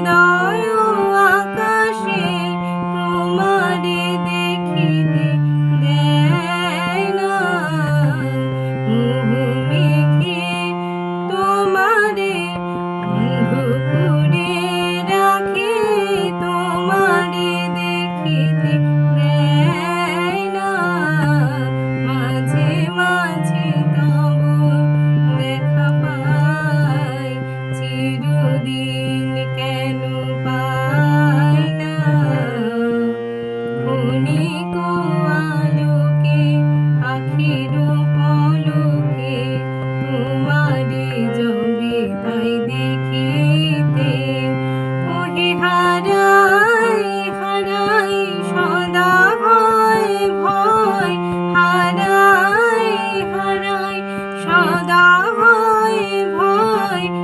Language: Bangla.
know. ক্ষণিক আলোকে আখির পলকে, তোমারে জবে তাই দেখিতে। ওহে হারাই হারাই, সদা হয় ভয়। হারাই হারাই, সদা হয় ভয়।